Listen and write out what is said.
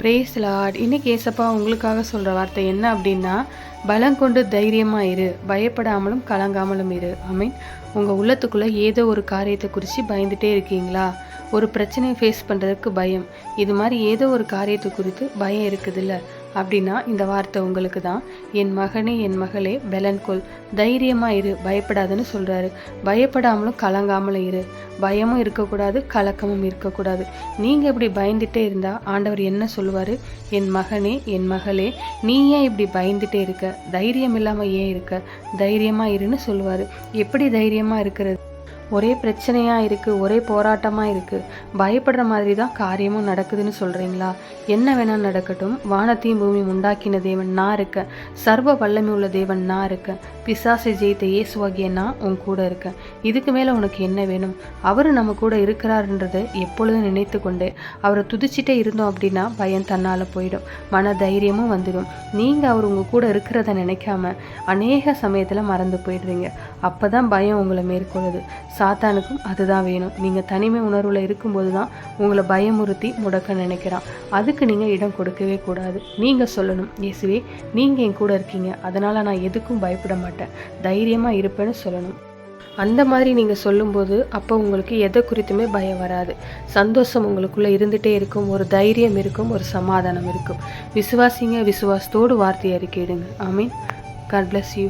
Brace Lord இன்னைக்கு ஏசப்பா உங்களுக்காக சொல்கிற வார்த்தை என்ன அப்படின்னா பலம் கொண்டு தைரியமாக இரு. பயப்படாமலும் கலங்காமலும் இரு. ஐ மீன் உங்கள் உள்ளத்துக்குள்ளே ஏதோ ஒரு காரியத்தை குறித்து பயந்துட்டே இருக்கீங்களா? ஒரு பிரச்சனையை ஃபேஸ் பண்ணுறதுக்கு பயம். இது மாதிரி ஏதோ ஒரு காரியத்தை குறித்து பயம் இருக்குதுல்ல. அப்படின்னா இந்த வார்த்தை உங்களுக்கு தான். என் மகனே என் மகளே பெலன் கொள். தைரியமாக இரு பயப்படாதுன்னு சொல்கிறாரு பயப்படாமலும் கலங்காமலும் இரு. பயமும் இருக்கக்கூடாது கலக்கமும் இருக்கக்கூடாது. நீங்கள் இப்படி பயந்துட்டே இருந்தால் ஆண்டவர் என்ன சொல்லுவார்? என் மகனே என் மகளே நீ ஏன் இப்படி பயந்துட்டே இருக்க? தைரியம் இல்லாமல் ஏன் இருக்க? தைரியமாக இருன்னு சொல்லுவார். எப்படி தைரியமாக இருக்கிறது? ஒரே பிரச்சனையாக இருக்குது ஒரே போராட்டமாக இருக்குது பயப்படுற மாதிரி தான் காரியமும் நடக்குதுன்னு சொல்கிறீங்களா என்ன வேணால் நடக்கட்டும். வானத்தையும் பூமியும் உண்டாக்கின தேவன் நான் இருக்கேன். சர்வ வல்லமை உள்ள தேவன் நான் இருக்கேன். பிசாசை ஜெயித்த இயேசுவாகிய நான் உன் கூட இருக்கேன். இதுக்கு மேலே உனக்கு என்ன வேணும்? அவர் நம்ம கூட இருக்கிறாருன்றதை எப்பொழுதும் நினைத்து கொண்டு அவரை துதிச்சிட்டே இருந்தோம் அப்படின்னா பயம் தன்னால் போயிடும். மன தைரியமும் வந்துடும். நீங்கள் அவர் உங்கள் கூட இருக்கிறத நினைக்காம அநேக சமயத்தில் மறந்து போயிடுறீங்க. அப்போ தான் பயம் உங்களை மேற்கொள்ளுது. சாத்தானுக்கும் அதுதான் வேணும். நீங்கள் தனிமை உணர்வில் இருக்கும்போது தான் உங்களை பயமுறுத்தி முடக்க நினைக்கிறான். அதுக்கு நீங்கள் இடம் கொடுக்கவே கூடாது. நீங்கள் சொல்லணும் இயேசுவே நீங்கள் என் கூட இருக்கீங்க. அதனால் நான் எதுக்கும் பயப்பட மாட்டேன். தைரியமாக இருப்பேன்னு சொல்லணும். அந்த மாதிரி நீங்கள் சொல்லும்போது அப்போ உங்களுக்கு எதை குறித்துமே பயம் வராது. சந்தோஷம் உங்களுக்குள்ளே இருந்துகிட்டே இருக்கும். ஒரு தைரியம் இருக்கும். ஒரு சமாதானம் இருக்கும். விசுவாசிங்க. விசுவாசத்தோடு வார்த்தையை அறிக்கையிடுங்க I mean God bless you